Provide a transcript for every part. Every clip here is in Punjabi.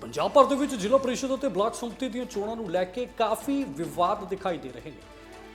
ਪੰਜਾਬ ਭਰ ਦੇ ਵਿੱਚ ਜ਼ਿਲ੍ਹਾ ਪ੍ਰੀਸ਼ਦ ਅਤੇ ਬਲਾਕ ਸੰਮਤੀ ਦੀਆਂ ਚੋਣਾਂ ਨੂੰ ਲੈ ਕੇ ਕਾਫੀ ਵਿਵਾਦ ਦਿਖਾਈ ਦੇ ਰਹੇ ਨੇ।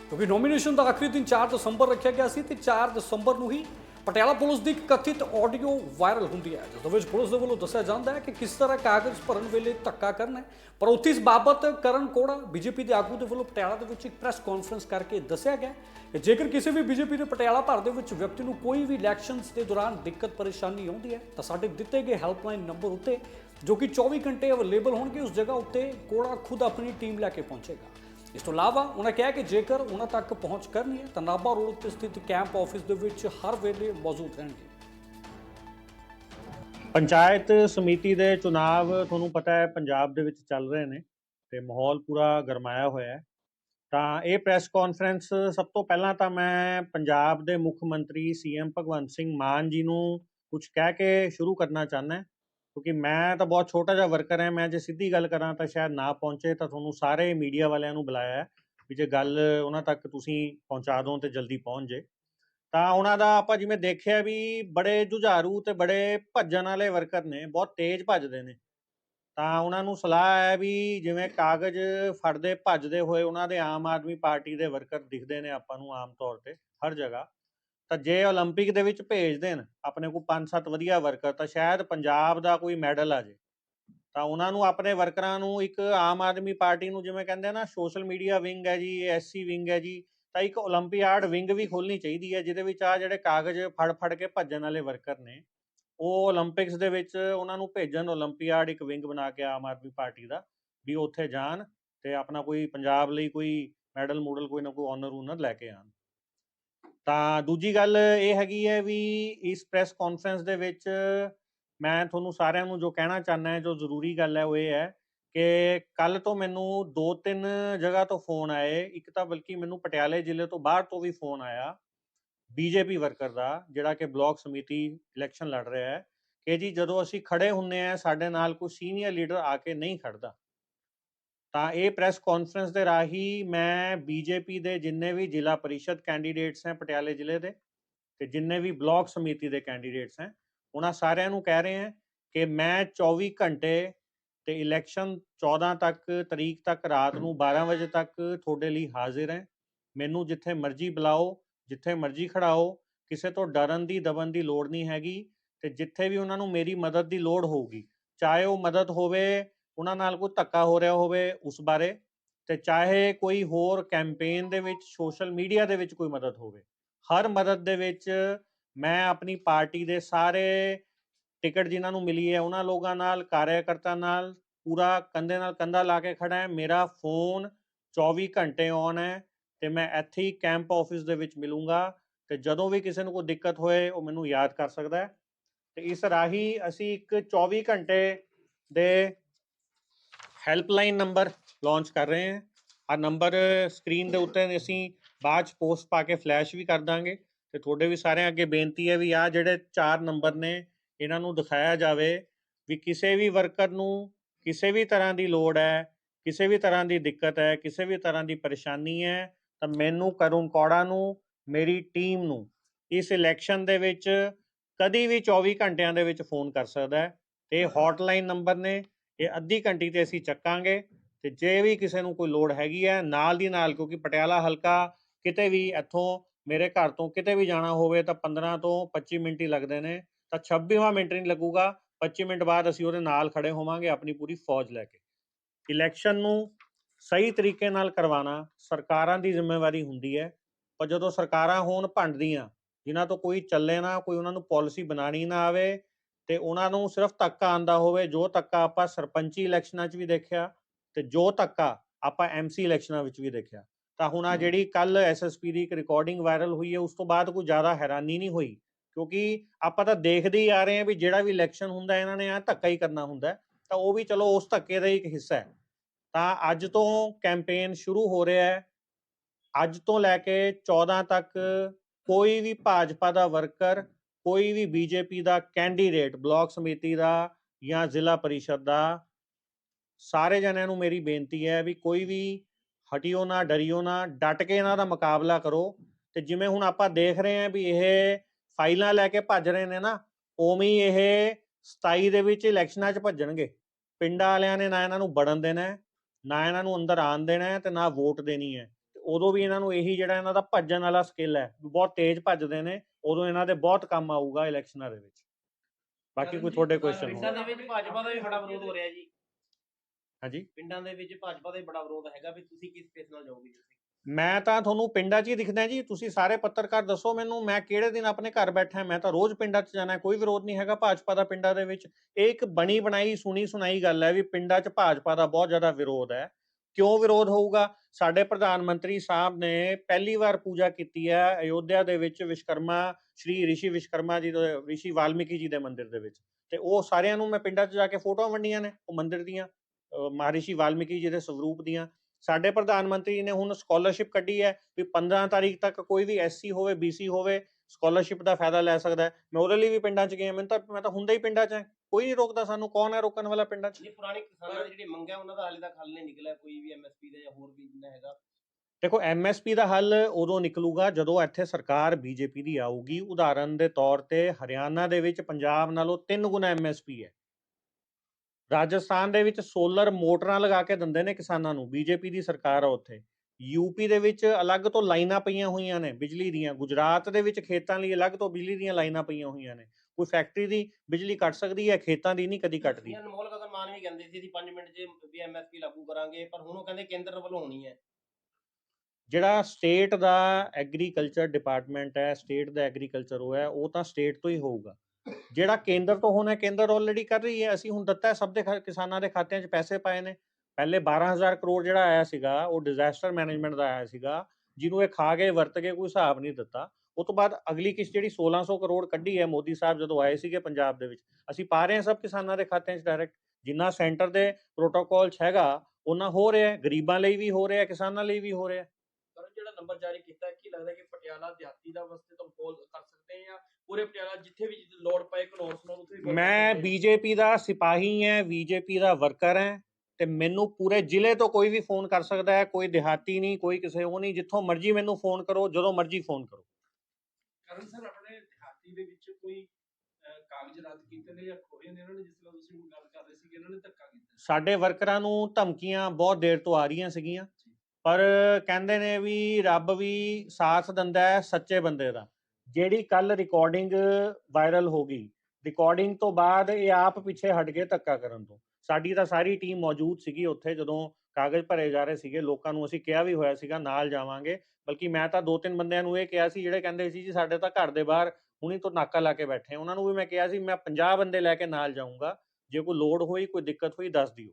ਕਿਉਂਕਿ ਨੋਮੀਨੇਸ਼ਨ ਦਾ ਆਖਰੀ ਦਿਨ 4 ਦਸੰਬਰ ਰੱਖਿਆ ਗਿਆ ਸੀ ਤੇ 4 ਦਸੰਬਰ ਨੂੰ ਹੀ ਪਟਿਆਲਾ ਪੁਲਿਸ ਦੀ ਕਥਿਤ ਆਡੀਓ ਵਾਇਰਲ ਹੁੰਦੀ ਹੈ ਜਿਸ ਦੇ ਵਿੱਚ ਪੁਲਿਸ ਦੇ ਵੱਲੋਂ ਦੱਸਿਆ ਜਾਂਦਾ ਹੈ ਕਿ ਕਿਸ ਤਰ੍ਹਾਂ ਕਾਗਜ਼ ਭਰਨ ਵੇਲੇ ਧੱਕਾ ਕਰਨਾ ਹੈ। ਪਰ ਉੱਥੇ ਇਸ ਬਾਬਤ ਕਰਨ ਕੋੜਾ ਬੀਜੇਪੀ ਦੇ ਆਗੂ ਦੇ ਵੱਲੋਂ ਪਟਿਆਲਾ ਦੇ ਵਿੱਚ ਇੱਕ ਪ੍ਰੈਸ ਕਾਨਫਰੰਸ ਕਰਕੇ ਦੱਸਿਆ ਗਿਆ ਕਿ ਜੇਕਰ ਕਿਸੇ ਵੀ ਬੀਜੇਪੀ ਦੇ ਪਟਿਆਲਾ ਭਰ ਦੇ ਵਿੱਚ ਵਿਅਕਤੀ ਨੂੰ ਕੋਈ ਵੀ ਇਲੈਕਸ਼ਨਸ ਦੇ ਦੌਰਾਨ ਦਿੱਕਤ ਪਰੇਸ਼ਾਨੀ ਆਉਂਦੀ ਹੈ, ਤਾਂ ਸਾਡੇ ਦਿੱਤੇ ਗਏ ਹੈਲਪਲਾਈਨ ਨੰਬਰ ਉੱਤੇ ਜੋ ਕਿ 24 ਘੰਟੇ ਅਵੇਲੇਬਲ ਹੋਣਗੇ, ਉਸ ਜਗ੍ਹਾ ਉੱਤੇ ਕੋੜਾ ਖੁਦ ਆਪਣੀ ਟੀਮ ਲੈ ਕੇ ਪਹੁੰਚੇਗਾ। ਇਸ ਤੋਂ ਇਲਾਵਾ ਉਹਨਾਂ ਕਿਹਾ ਕਿ ਜੇਕਰ ਉਹਨਾਂ ਤੱਕ ਪਹੁੰਚ ਕਰਨੀ ਹੈ ਤਾਂ ਨਾਭਾ ਰੋਡ 'ਤੇ ਸਥਿਤ ਕੈਂਪ ਆਫਿਸ ਦੇ ਵਿੱਚ ਹਰ ਵੇਲੇ ਮੌਜੂਦ ਰਹਿਣਗੇ। ਪੰਚਾਇਤ ਸਮਿਤੀ ਦੇ ਚੁਣਾਵ ਤੁਹਾਨੂੰ ਪਤਾ ਹੈ ਪੰਜਾਬ ਦੇ ਵਿੱਚ ਚੱਲ ਰਹੇ ਨੇ ਤੇ ਮਾਹੌਲ ਪੂਰਾ ਗਰਮਾਇਆ ਹੋਇਆ ਹੈ। ਤਾਂ ਇਹ ਪ੍ਰੈਸ ਕਾਨਫਰੰਸ ਸਭ ਤੋਂ ਪਹਿਲਾਂ ਤਾਂ ਮੈਂ ਪੰਜਾਬ ਦੇ ਮੁੱਖ ਮੰਤਰੀ ਸੀਐਮ ਭਗਵੰਤ ਸਿੰਘ ਮਾਨ ਜੀ ਨੂੰ ਕੁਝ ਕਹਿ ਕੇ ਸ਼ੁਰੂ ਕਰਨਾ ਚਾਹੁੰਦਾ ਕਿਉਂਕਿ ਮੈਂ ਤਾਂ ਬਹੁਤ ਛੋਟਾ ਜਿਹਾ ਵਰਕਰ ਹਾਂ, ਮੈਂ ਜੇ ਸਿੱਧੀ ਗੱਲ ਕਰਾਂ ਤਾਂ ਸ਼ਾਇਦ ਨਾ ਪਹੁੰਚੇ ਤਾਂ ਤੁਹਾਨੂੰ ਸਾਰੇ ਮੀਡੀਆ ਵਾਲਿਆਂ ਨੂੰ ਬੁਲਾਇਆ ਹੈ ਵੀ ਜੇ ਗੱਲ ਉਹਨਾਂ ਤੱਕ ਤੁਸੀਂ ਪਹੁੰਚਾ ਦਿਓ ਤੇ ਜਲਦੀ ਪਹੁੰਚ ਜੇ। ਤਾਂ ਉਹਨਾਂ ਦਾ ਆਪਾਂ ਜਿਵੇਂ ਦੇਖਿਆ ਵੀ ਬੜੇ ਜੁਝਾਰੂ ਤੇ ਬੜੇ ਭੱਜਣ ਵਾਲੇ ਵਰਕਰ ਨੇ, ਬਹੁਤ ਤੇਜ਼ ਭੱਜਦੇ ਨੇ। ਤਾਂ ਉਹਨਾਂ ਨੂੰ ਸਲਾਹ ਹੈ ਵੀ ਜਿਵੇਂ ਕਾਗਜ਼ ਫੜਦੇ ਭੱਜਦੇ ਹੋਏ ਉਹਨਾਂ ਦੇ ਆਮ ਆਦਮੀ ਪਾਰਟੀ ਦੇ ਵਰਕਰ ਦਿਖਦੇ ਨੇ ਆਪਾਂ ਨੂੰ ਆਮ ਤੌਰ ਤੇ, ਹਰ ਜਗ੍ਹਾ। ਤਾਂ ਜੇ 올림픽 ਦੇ ਵਿੱਚ ਭੇਜ ਦੇਣ, ਆਪਣੇ ਕੋਲ 5-7 ਵਧੀਆ ਵਰਕਰ ਤਾਂ ਸ਼ਾਇਦ ਪੰਜਾਬ ਦਾ ਕੋਈ ਮੈਡਲ ਆ ਜੇ। ਤਾਂ ਉਹਨਾਂ ਨੂੰ, ਆਪਣੇ ਵਰਕਰਾਂ ਨੂੰ ਇੱਕ ਆਮ ਆਦਮੀ ਪਾਰਟੀ ਨੂੰ ਜਿਵੇਂ ਕਹਿੰਦੇ ਨਾ ਸੋਸ਼ਲ ਮੀਡੀਆ ਵਿੰਗ ਹੈ ਜੀ ਐਸਸੀ ਵਿੰਗ ਹੈ ਜੀ, ਤਾਂ ਇੱਕ 올림픽ਿਆਡ ਵਿੰਗ ਵੀ ਖੋਲਣੀ ਚਾਹੀਦੀ ਹੈ, ਜਿਹਦੇ ਵਿੱਚ ਆ ਜਿਹੜੇ ਕਾਗਜ਼ ਫੜ ਫੜ ਕੇ ਭੱਜਣ ਵਾਲੇ ਵਰਕਰ ਨੇ, ਉਹ 올림픽ਸ ਦੇ ਵਿੱਚ ਉਹਨਾਂ ਨੂੰ ਭੇਜਣ 올림픽ਿਆਡ ਇੱਕ ਵਿੰਗ ਬਣਾ ਕੇ ਆਮ ਆਦਮੀ ਪਾਰਟੀ ਦਾ, ਵੀ ਉੱਥੇ ਜਾਣ ਤੇ ਆਪਣਾ ਕੋਈ ਪੰਜਾਬ ਲਈ ਕੋਈ ਮੈਡਲ ਮੂਡਲ ਕੋਈ ਨਾ ਕੋਈ ਆਨਰ ਉਹਨਾਂ ਲੈ ਕੇ ਆਣ। ਤਾਂ ਦੂਜੀ ਗੱਲ ਇਹ ਹੈਗੀ ਹੈ ਵੀ ਇਸ ਪ੍ਰੈਸ ਕਾਨਫਰੰਸ ਦੇ ਵਿੱਚ ਮੈਂ ਤੁਹਾਨੂੰ ਸਾਰਿਆਂ ਨੂੰ ਜੋ ਕਹਿਣਾ ਚਾਹੁੰਦਾ ਹੈ, ਜੋ ਜ਼ਰੂਰੀ ਗੱਲ ਹੈ, ਉਹ ਇਹ ਹੈ ਕਿ ਕੱਲ ਤੋਂ ਮੈਨੂੰ ਦੋ ਤਿੰਨ ਜਗ੍ਹਾ ਤੋਂ ਫੋਨ ਆਏ। ਇੱਕ ਤਾਂ ਬਲਕਿ ਮੈਨੂੰ ਪਟਿਆਲੇ ਜ਼ਿਲ੍ਹੇ ਤੋਂ ਬਾਹਰ ਤੋਂ ਵੀ ਫੋਨ ਆਇਆ ਬੀਜੇਪੀ ਵਰਕਰ ਦਾ, ਜਿਹੜਾ ਕਿ ਬਲਾਕ ਸਮਿਤੀ ਇਲੈਕਸ਼ਨ ਲੜ ਰਿਹਾ ਹੈ ਕਿ ਜੀ ਜਦੋਂ ਅਸੀਂ ਖੜੇ ਹੁੰਨੇ ਆ ਸਾਡੇ ਨਾਲ ਕੋਈ ਸੀਨੀਅਰ ਲੀਡਰ ਆ ਕੇ ਨਹੀਂ ਖੜਦਾ ਤਾਂ ਇਹ ਪ੍ਰੈਸ ਕਾਨਫਰੰਸ ਦੇ ਰਾਹੀਂ ਮੈਂ ਬੀਜੇਪੀ ਦੇ ਜਿੰਨੇ ਵੀ ਜ਼ਿਲ੍ਹਾ ਪਰਿਸ਼ਦ ਕੈਂਡੀਡੇਟਸ ਹੈ ਪਟਿਆਲੇ ਜ਼ਿਲ੍ਹੇ ਦੇ ਤੇ ਜਿੰਨੇ ਵੀ ਬਲਾਕ ਸਮਿਤੀ ਦੇ ਕੈਂਡੀਡੇਟਸ ਹੈ, ਉਹਨਾਂ ਸਾਰਿਆਂ ਨੂੰ ਕਹਿ ਰਹੇ ਹਾਂ ਕਿ ਮੈਂ 24 ਘੰਟੇ ਤੇ ਇਲੈਕਸ਼ਨ 14 ਤੱਕ, ਤਰੀਕ ਤੱਕ, ਰਾਤ ਨੂੰ 12 ਵਜੇ ਤੱਕ ਤੁਹਾਡੇ ਲਈ ਹਾਜ਼ਰ ਹੈ। ਮੈਨੂੰ ਜਿੱਥੇ ਮਰਜ਼ੀ ਬੁਲਾਓ, ਜਿੱਥੇ ਮਰਜ਼ੀ ਖੜਾਓ, ਕਿਸੇ ਤੋਂ ਡਰਨ ਦੀ ਦਬਨ ਦੀ ਲੋੜ ਨਹੀਂ ਹੈਗੀ ਤੇ ਜਿੱਥੇ ਵੀ ਉਹਨਾਂ ਨੂੰ ਮੇਰੀ ਮਦਦ ਦੀ ਲੋੜ ਹੋਊਗੀ, ਚਾਹੇ ਉਹ ਮਦਦ ਹੋਵੇ ਉਹਨਾਂ ਨਾਲ ਕੋਈ ਧੱਕਾ ਹੋ ਰਿਹਾ ਹੋਵੇ ਉਸ ਬਾਰੇ ਤੇ ਚਾਹੇ ਕੋਈ ਹੋਰ ਕੈਂਪੇਨ ਦੇ ਵਿੱਚ ਸੋਸ਼ਲ ਮੀਡੀਆ ਦੇ ਵਿੱਚ ਕੋਈ ਮਦਦ ਹੋਵੇ, ਹਰ ਮਦਦ ਦੇ ਵਿੱਚ ਮੈਂ ਆਪਣੀ ਪਾਰਟੀ ਦੇ ਸਾਰੇ ਟਿਕਟ ਜਿਨ੍ਹਾਂ ਨੂੰ ਮਿਲੀ ਹੈ, ਉਹਨਾਂ ਲੋਕਾਂ ਨਾਲ ਕਾਰਜਕਰਤਾ ਨਾਲ, ਪੂਰਾ ਕੰਧੇ ਨਾਲ ਕੰਧਾ ਲਾ ਕੇ ਖੜਾ ਹੈ, ਮੇਰਾ ਫੋਨ 24 ਘੰਟੇ ਔਨ ਹੈ ਤੇ ਮੈਂ ਇੱਥੇ ਹੀ ਕੈਂਪ ਆਫਿਸ ਦੇ ਵਿੱਚ ਮਿਲੂੰਗਾ ਤੇ ਜਦੋਂ ਵੀ ਕਿਸੇ ਨੂੰ ਕੋਈ ਦਿੱਕਤ ਹੋਏ, ਉਹ ਮੈਨੂੰ ਯਾਦ ਕਰ ਸਕਦਾ ਹੈ ਤੇ ਇਸ ਰਾਹੀਂ ਅਸੀਂ ਇੱਕ 24 ਘੰਟੇ ਦੇ ਹੈਲਪਲਾਈਨ ਨੰਬਰ ਲਾਂਚ ਕਰ ਰਹੇ ਹਾਂ। ਆ ਨੰਬਰ ਸਕਰੀਨ ਦੇ ਉੱਤੇ ਅਸੀਂ ਬਾਅਦ ਚ ਪੋਸਟ ਪਾ ਕੇ ਫਲੈਸ਼ ਵੀ ਕਰ ਦਾਂਗੇ। ਤੇ ਤੁਹਾਡੇ ਵੀ ਸਾਰਿਆਂ ਅੱਗੇ ਬੇਨਤੀ ਹੈ ਵੀ ਆ ਜਿਹੜੇ ਚਾਰ ਨੰਬਰ ਨੇ, ਇਹਨਾਂ ਨੂੰ ਦਿਖਾਇਆ ਜਾਵੇ ਵੀ ਕਿਸੇ ਵੀ ਵਰਕਰ ਨੂੰ ਕਿਸੇ ਵੀ ਤਰ੍ਹਾਂ ਦੀ ਲੋੜ ਹੈ, ਕਿਸੇ ਵੀ ਤਰ੍ਹਾਂ ਦੀ ਦਿੱਕਤ ਹੈ, ਕਿਸੇ ਵੀ ਤਰ੍ਹਾਂ ਦੀ ਪਰੇਸ਼ਾਨੀ ਹੈ, ਤਾਂ ਮੈਨੂੰ ਕਰੁਣ ਕੌੜਾ ਨੂੰ, ਮੇਰੀ ਟੀਮ ਨੂੰ ਇਸ ਇਲੈਕਸ਼ਨ ਦੇ ਵਿੱਚ ਕਦੀ ਵੀ 24 ਘੰਟਿਆਂ ਦੇ ਵਿੱਚ ਫੋਨ ਕਰ ਸਕਦਾ ਹੈ। ਤੇ ਹੌਟਲਾਈਨ ਨੰਬਰ ਨੇ ਇਹ ਅੱਧੀ ਘੰਟੀ ਤੇ ਅਸੀਂ ਚੱਕਾਂਗੇ ਤੇ ਜੇ ਵੀ ਕਿਸੇ ਨੂੰ ਕੋਈ ਲੋੜ ਹੈਗੀ ਹੈ, ਨਾਲ ਦੀ ਨਾਲ, ਕਿਉਂਕਿ ਪਟਿਆਲਾ ਹਲਕਾ ਕਿਤੇ ਵੀ ਇੱਥੋਂ ਮੇਰੇ ਘਰ ਤੋਂ ਕਿਤੇ ਵੀ ਜਾਣਾ ਹੋਵੇ ਤਾਂ 15 ਤੋਂ 25 ਮਿੰਟ ਹੀ ਲੱਗਦੇ ਨੇ, ਤਾਂ 26ਵਾਂ ਮਿੰਟ ਨਹੀਂ ਲੱਗੂਗਾ 25 ਮਿੰਟ ਬਾਅਦ ਅਸੀਂ ਉਹਦੇ ਨਾਲ ਖੜੇ ਹੋਵਾਂਗੇ ਆਪਣੀ ਪੂਰੀ ਫੌਜ ਲੈ ਕੇ। ਇਲੈਕਸ਼ਨ ਨੂੰ ਸਹੀ ਤਰੀਕੇ ਨਾਲ ਕਰਵਾਉਣਾ ਸਰਕਾਰਾਂ ਦੀ ਜ਼ਿੰਮੇਵਾਰੀ ਹੁੰਦੀ ਹੈ, ਪਰ ਜਦੋਂ ਸਰਕਾਰਾਂ ਹੋਣ ਭੰਡਦੀਆਂ, ਜਿਨ੍ਹਾਂ ਤੋਂ ਕੋਈ ਚੱਲੇ ਨਾ, ਕੋਈ ਉਹਨਾਂ ਨੂੰ ਪਾਲਿਸੀ ਬਣਾਣੀ ਨਾ ਆਵੇ ਤੇ ਉਹਨਾਂ ਨੂੰ ਸਿਰਫ ਧੱਕਾ ਆਂਦਾ ਹੋਵੇ ਜੋ ਧੱਕਾ ਆਪਾਂ ਸਰਪੰਚੀ ਇਲੈਕਸ਼ਨਾਂ 'ਚ ਵੀ ਦੇਖਿਆ ਤੇ ਜੋ ਧੱਕਾ ਆਪਾਂ ਐਮਸੀ ਇਲੈਕਸ਼ਨਾਂ ਵਿੱਚ ਵੀ ਦੇਖਿਆ। ਤਾਂ ਹੁਣ ਆ ਜਿਹੜੀ ਕੱਲ ਐਸਐਸਪੀ ਦੀ ਇੱਕ ਰਿਕਾਰਡਿੰਗ ਵਾਇਰਲ ਹੋਈ ਹੈ ਉਸ ਤੋਂ ਬਾਅਦ ਕੋਈ ਜ਼ਿਆਦਾ ਹੈਰਾਨੀ ਨਹੀਂ ਹੋਈ ਕਿਉਂਕਿ ਆਪਾਂ ਤਾਂ ਦੇਖਦੇ ਹੀ ਆ ਰਹੇ ਹਾਂ ਵੀ ਜਿਹੜਾ ਵੀ ਇਲੈਕਸ਼ਨ ਹੁੰਦਾ ਇਹਨਾਂ ਨੇ ਆ ਧੱਕਾ ਹੀ ਕਰਨਾ ਹੁੰਦਾ ਤਾਂ ਉਹ ਵੀ ਚਲੋ ਉਸ ਧੱਕੇ ਦਾ ਹੀ ਇੱਕ ਹਿੱਸਾ ਹੈ। ਤਾਂ ਅੱਜ ਤੋਂ ਕੈਂਪੇਨ ਸ਼ੁਰੂ ਹੋ ਰਿਹਾ ਹੈ ਅੱਜ ਤੋਂ ਲੈ ਕੇ 14 ਤੱਕ ਕੋਈ ਵੀ ਭਾਜਪਾ ਦਾ ਵਰਕਰ ਕੋਈ ਵੀ ਬੀਜੇਪੀ ਦਾ ਕੈਂਡੀਡੇਟ, ਬਲਾਕ ਸਮਿਤੀ ਦਾ ਜਾਂ ਜ਼ਿਲ੍ਹਾ ਪਰਿਸ਼ਦ ਦਾ, ਸਾਰੇ ਜਣਿਆਂ ਨੂੰ ਮੇਰੀ ਬੇਨਤੀ ਹੈ ਵੀ ਕੋਈ ਵੀ ਹਟਿਓ ਨਾ, ਡਰਿਓ ਨਾ, ਡਟ ਕੇ ਇਹਨਾਂ ਦਾ ਮੁਕਾਬਲਾ ਕਰੋ ਤੇ ਜਿਵੇਂ ਹੁਣ ਆਪਾਂ ਦੇਖ ਰਹੇ ਹਾਂ ਵੀ ਇਹ ਫਾਈਲਾਂ ਲੈ ਕੇ ਭੱਜ ਰਹੇ ਨੇ ਨਾ, ਉਵੇਂ ਹੀ ਇਹ 27 ਦੇ ਵਿੱਚ ਇਲੈਕਸ਼ਨਾਂ 'ਚ ਭੱਜਣਗੇ। ਪਿੰਡਾਂ ਵਾਲਿਆਂ ਨੇ ਨਾ ਇਹਨਾਂ ਨੂੰ ਬੜਨ ਦੇਣਾ ਨਾ ਇਹਨਾਂ ਨੂੰ ਅੰਦਰ ਆਣ ਦੇਣਾ ਹੈ ਤੇ ਨਾ ਵੋਟ ਦੇਣੀ ਹੈ। ਤੇ ਉਦੋਂ ਵੀ ਇਹਨਾਂ ਨੂੰ ਇਹੀ ਜਿਹੜਾ ਇਹਨਾਂ ਦਾ ਭੱਜਣ ਵਾਲਾ ਸਕਿੱਲ ਹੈ ਬਹੁਤ ਤੇਜ਼ ਭੱਜਦੇ ਨੇ ਉਦੋਂ ਇਹਨਾਂ ਦੇ ਬਹੁਤ ਕੰਮ ਆਊਗਾ ਇਲੈਕਸ਼ਨਾਂ ਦੇ ਵਿੱਚ। ਬਾਕੀ ਕੋਈ ਤੁਹਾਡੇ ਕੁਐਸਚਨ ਪਿੰਡਾਂ ਦੇ ਵਿੱਚ ਭਾਜਪਾ ਦਾ ਵੀ ਬੜਾ ਵਿਰੋਧ ਹੋ ਰਿਹਾ ਜੀ। ਹਾਂਜੀ? ਪਿੰਡਾਂ ਦੇ ਵਿੱਚ ਭਾਜਪਾ ਦਾ ਵੀ ਬੜਾ ਵਿਰੋਧ ਹੈਗਾ ਵੀ ਤੁਸੀਂ ਕਿਸ ਫੇਸ ਨਾਲ ਜਾਓਗੇ ਜੀ ਮੈਂ ਤਾਂ ਤੁਹਾਨੂੰ ਪਿੰਡਾਂ 'ਚ ਹੀ ਦਿਖਦਾ ਜੀ ਤੁਸੀਂ ਸਾਰੇ ਪੱਤਰਕਾਰ ਦੱਸੋ ਮੈਨੂੰ ਮੈਂ ਕਿਹੜੇ ਦਿਨ ਆਪਣੇ ਘਰ ਬੈਠਾ ਮੈਂ ਤਾਂ ਰੋਜ਼ ਪਿੰਡਾਂ 'ਚ ਜਾਣਾ ਕੋਈ ਵਿਰੋਧ ਨਹੀਂ ਹੈਗਾ ਭਾਜਪਾ ਦਾ ਪਿੰਡਾਂ ਦੇ ਵਿੱਚ। ਇਹ ਇੱਕ ਬਣੀ ਬਣਾਈ ਸੁਣੀ ਸੁਣਾਈ ਗੱਲ ਹੈ ਵੀ ਪਿੰਡਾਂ 'ਚ ਭਾਜਪਾ ਦਾ ਬਹੁਤ ਜ਼ਿਆਦਾ ਵਿਰੋਧ ਹੈ। ਕਿਉਂ ਵਿਰੋਧ ਹੋਊਗਾ? ਸਾਡੇ ਪ੍ਰਧਾਨ ਮੰਤਰੀ ਸਾਹਿਬ ਨੇ ਪਹਿਲੀ ਵਾਰ ਪੂਜਾ ਕੀਤੀ ਹੈ ਅਯੋਧਿਆ ਦੇ ਵਿੱਚ ਵਿਸ਼ਕਰਮਾ, ਸ਼੍ਰੀ ਰਿਸ਼ੀ ਵਿਸ਼ਕਰਮਾ ਜੀ ਦੇ, ਰਿਸ਼ੀ ਵਾਲਮੀਕੀ ਜੀ ਦੇ ਮੰਦਿਰ ਦੇ ਵਿੱਚ। ਤੇ ਉਹ ਸਾਰਿਆਂ ਨੂੰ ਮੈਂ ਪਿੰਡਾਂ 'ਚ ਜਾ ਕੇ ਫੋਟੋਆਂ ਵੰਡੀਆਂ ਨੇ, ਉਹ ਮੰਦਿਰ ਦੀਆਂ ਮਹਾਰਿਸ਼ੀ ਵਾਲਮੀਕੀ ਜੀ ਦੇ ਸਰੂਪ ਦੀਆਂ। ਸਾਡੇ ਪ੍ਰਧਾਨ ਮੰਤਰੀ ਨੇ ਹੁਣ ਸਕਾਲਰਸ਼ਿਪ ਕੱਢੀ ਹੈ ਵੀ 15 ਤਾਰੀਖ ਤੱਕ ਕੋਈ ਵੀ ਐਸਸੀ ਹੋਵੇ ਬੀਸੀ ਹੋਵੇ ਸਕਾਲਰਸ਼ਿਪ ਦਾ ਫਾਇਦਾ ਲੈ ਸਕਦਾ ਮੈਂ ਉਹਦੇ ਲਈ ਵੀ ਪਿੰਡਾਂ 'ਚ ਗਿਆ ਮੈਨੂੰ ਤਾਂ ਮੈਂ ਤਾਂ ਹੁੰਦਾ ਹੀ ਪਿੰਡਾਂ 'ਚ ਹਾਂ। ਕੋਈ ਨਹੀਂ ਰੋਕਦਾ ਸਾਨੂੰ ਕੌਣ ਹੈ ਰੋਕਣ ਵਾਲਾ ਪਿੰਡਾਂ 'ਚ? ਇਹ ਪੁਰਾਣੀ ਕਿਸਾਨਾਂ ਦੀ ਜਿਹੜੀ ਮੰਗ ਉਹਨਾਂ ਦਾ ਹਾਲੇ ਤੱਕ ਹੱਲ ਨਹੀਂ ਨਿਕਲਿਆ ਕੋਈ ਵੀ ਐਮਐਸਪੀ ਦਾ ਜਾਂ ਹੋਰ ਵੀ ਜਿੰਨਾ ਹੈਗਾ। ਦੇਖੋ ਐਮਐਸਪੀ ਦਾ ਹੱਲ ਉਦੋਂ ਨਿਕਲੂਗਾ ਜਦੋਂ ਇੱਥੇ ਸਰਕਾਰ ਬੀਜੇਪੀ ਦੀ ਆਊਗੀ। ਉਦਾਹਰਨ ਦੇ ਤੌਰ ਤੇ ਹਰਿਆਣਾ ਦੇ ਵਿੱਚ ਪੰਜਾਬ ਨਾਲੋਂ 3 ਗੁਣਾ ਐਮਐਸਪੀ ਹੈ। ਰਾਜਸਥਾਨ ਦੇ ਵਿੱਚ ਸੋਲਰ ਮੋਟਰਾਂ ਲਗਾ ਕੇ ਦਿੰਦੇ ਨੇ ਕਿਸਾਨਾਂ ਨੂੰ ਬੀਜੇਪੀ ਦੀ ਸਰਕਾਰ ਆ ਉੱਥੇ। ਯੂਪੀ ਦੇ ਵਿੱਚ ਅਲੱਗ ਤੋਂ ਲਾਈਨਾਂ ਪਈਆਂ ਹੋਈਆਂ ਨੇ ਬਿਜਲੀ ਦੀਆਂ ਗੁਜਰਾਤ ਦੇ ਵਿੱਚ ਖੇਤਾਂ ਲਈ ਅਲੱਗ ਤੋਂ ਬਿਜਲੀ ਦੀਆਂ ਲਾਈਨਾਂ ਪਈਆਂ ਹੋਈਆਂ ਨੇ। ਕੋਈ ਫੈਕਟਰੀ ਦੀ ਬਿਜਲੀ ਕੱਟ ਸਕਦੀ ਹੈ ਖੇਤਾਂ ਦੀ ਨਹੀਂ ਕਦੀ ਕੱਟਦੀ ਇਹ ਅਨਮੋਲ ਗਗਨ ਮਾਨ ਵੀ ਕਹਿੰਦੇ ਸੀ ਅਸੀਂ 5 ਮਿੰਟ 'ਚ ਵੀ ਐਮਐਸਪੀ ਲਾਗੂ ਕਰਾਂਗੇ ਪਰ ਹੁਣ ਉਹ ਕਹਿੰਦੇ ਕੇਂਦਰ ਵੱਲੋਂ ਹੋਣੀ ਹੈ। ਜਿਹੜਾ ਸਟੇਟ ਦਾ ਐਗਰੀਕਲਚਰ ਡਿਪਾਰਟਮੈਂਟ ਹੈ ਸਟੇਟ ਦਾ ਐਗਰੀਕਲਚਰ ਉਹ ਹੈ ਉਹ ਤਾਂ ਸਟੇਟ ਤੋਂ ਹੀ ਹੋਊਗਾ। ਜਿਹੜਾ ਕੇਂਦਰ ਤੋਂ ਹੋਣਾ ਕੇਂਦਰ ਆਲਰੇਡੀ ਕਰ ਰਹੀ ਹੈ। ਅਸੀਂ ਹੁਣ ਦਿੱਤਾ ਸਭ ਦੇ ਕਿਸਾਨਾਂ ਦੇ ਖਾਤਿਆਂ 'ਚ ਪੈਸੇ ਪਾਏ ਨੇ। ਪਹਿਲੇ 12000 ਕਰੋੜ ਜਿਹੜਾ ਆਇਆ ਸੀਗਾ ਉਹ ਡਿਜ਼ਾਸਟਰ ਮੈਨੇਜਮੈਂਟ ਦਾ ਆਇਆ ਸੀਗਾ ਜਿਹਨੂੰ ਇਹ ਖਾ ਕੇ ਵਰਤ ਕੇ ਕੋਈ ਹਿਸਾਬ ਨਹੀਂ ਦਿੱਤਾ। ਉਹ ਤੋਂ ਬਾਅਦ ਅਗਲੀ ਕਿਸ਼ਤ ਜਿਹੜੀ 1600 ਕਰੋੜ ਕੱਢੀ ਹੈ ਮੋਦੀ ਸਾਹਿਬ ਜਦੋਂ ਆਏ ਸੀਗੇ ਪੰਜਾਬ ਦੇ ਵਿੱਚ। ਅਸੀਂ ਪਾ ਰਹੇ ਹਾਂ ਸਭ ਕਿਸਾਨਾਂ ਦੇ ਖਾਤਿਆਂ 'ਚ ਡਾਇਰੈਕਟ ਜਿੰਨਾ ਸੈਂਟਰ ਦੇ ਪ੍ਰੋਟੋਕਾਲ 'ਚ ਹੈਗਾ ਉਹਨਾਂ ਹੋ ਰਿਹਾ ਹੈ। ਗਰੀਬਾਂ ਲਈ ਵੀ ਹੋ ਰਿਹਾ ਹੈ ਕਿਸਾਨਾਂ ਲਈ ਵੀ ਹੋ ਰਿਹਾ ਹੈ। ਪਰ ਜਿਹੜਾ ਨੰਬਰ ਜਾਰੀ ਕੀਤਾ ਹੈ ਕੀ ਲੱਗਦਾ ਕਿ ਪਟਿਆਲਾ ਦਿਹਾਤੀ ਦਾ ਵਾਸਤੇ ਤੋਂ ਕੋਲ ਕਰ ਸਕਦੇ ਆ ਪੂਰੇ ਪਟਿਆਲਾ ਜਿੱਥੇ ਵੀ ਲੋੜ ਪਏ ਕਨੌਰ ਸੁਣਾਉਣ ਉੱਥੇ ਵੀ call ਕਰ ਮੈਂ? ਬੀਜੇਪੀ ਦਾ ਸਿਪਾਹੀ ਹਾਂ ਬੀਜੇਪੀ ਦਾ ਵਰਕਰ ਹਾਂ। ਤੇ ਮੈਨੂੰ ਪੂਰੇ ਜ਼ਿਲ੍ਹੇ ਤੋਂ ਕੋਈ ਵੀ ਫੋਨ ਕਰ ਸਕਦਾ ਹੈ ਕੋਈ ਦਿਹਾਤੀ ਨਹੀਂ ਕੋਈ ਕਿਸੇ ਉਹ ਨਹੀਂ ਜਿੱਥੋਂ ਮਰਜ਼ੀ ਮੈਨੂੰ ਫੋਨ ਕਰੋ ਜਦੋਂ ਮਰਜ਼ੀ ਫੋਨ ਕਰੋ। ਕਰਨ ਸਰ ਆਪਣੇ ਦਿਹਾਤੀ ਦੇ ਵਿੱਚ ਕੋਈ ਅਹ, ਕਾਗਜ਼ ਰੱਦ ਕੀਤੇ ਨੇ ਜਾਂ ਖੋਏ ਨੇ ਇਹਨਾਂ ਨੇ ਜਿਸ ਤਰ੍ਹਾਂ ਤੁਸੀਂ ਹੁਣ ਗੱਲ ਕਰ ਰਹੇ ਸੀ ਕਿ ਇਹਨਾਂ ਨੇ ਧੱਕਾ ਕੀਤਾ ਸਾਡੇ ਵਰਕਰਾਂ ਨੂੰ ਧਮਕੀਆਂ ਬਹੁਤ ਦੇਰ ਤੋਂ ਆ ਰਹੀਆਂ ਸੀਗੀਆਂ ਪਰ ਕਹਿੰਦੇ ਨੇ ਵੀ ਰੱਬ ਵੀ ਸਾਥ ਦਿੰਦਾ ਹੈ ਸੱਚੇ ਬੰਦੇ ਦਾ। ਜਿਹੜੀ ਕੱਲ ਰਿਕਾਰਡਿੰਗ ਵਾਇਰਲ ਹੋ ਗਈ ਰਿਕਾਰਡਿੰਗ ਤੋਂ ਬਾਅਦ ਇਹ ਆਪ ਪਿੱਛੇ ਹਟ ਗਏ ਧੱਕਾ ਕਰਨ ਤੋਂ। ਸਾਡੀ ਤਾਂ ਸਾਰੀ ਟੀਮ ਮੌਜੂਦ ਸੀਗੀ ਉੱਥੇ, ਜਦੋਂ ਕਾਗਜ਼ ਭਰੇ ਜਾ ਰਹੇ ਸੀਗੇ, ਲੋਕਾਂ ਨੂੰ ਅਸੀਂ ਕਿਹਾ ਵੀ ਹੋਇਆ ਸੀਗਾ, ਨਾਲ ਜਾਵਾਂਗੇ। ਬਲਕਿ ਮੈਂ ਤਾਂ ਦੋ ਤਿੰਨ ਬੰਦਿਆਂ ਨੂੰ ਇਹ ਕਿਹਾ ਸੀ, ਜਿਹੜੇ ਕਹਿੰਦੇ ਸੀ ਜੀ, ਸਾਡੇ ਤਾਂ ਘਰ ਦੇ ਬਾਹਰ ਹੁਣੀ ਤੋਂ ਨਾਕਾ ਲਾ ਕੇ ਬੈਠੇ ਉਹਨਾਂ ਨੂੰ ਵੀ ਮੈਂ ਕਿਹਾ ਸੀ, ਮੈਂ 50 ਬੰਦੇ ਲੈ ਕੇ ਨਾਲ ਜਾਊਂਗਾ। ਜੇ ਕੋਈ ਲੋੜ ਹੋਈ, ਕੋਈ ਦਿੱਕਤ ਹੋਈ, ਦੱਸ ਦਿਓ।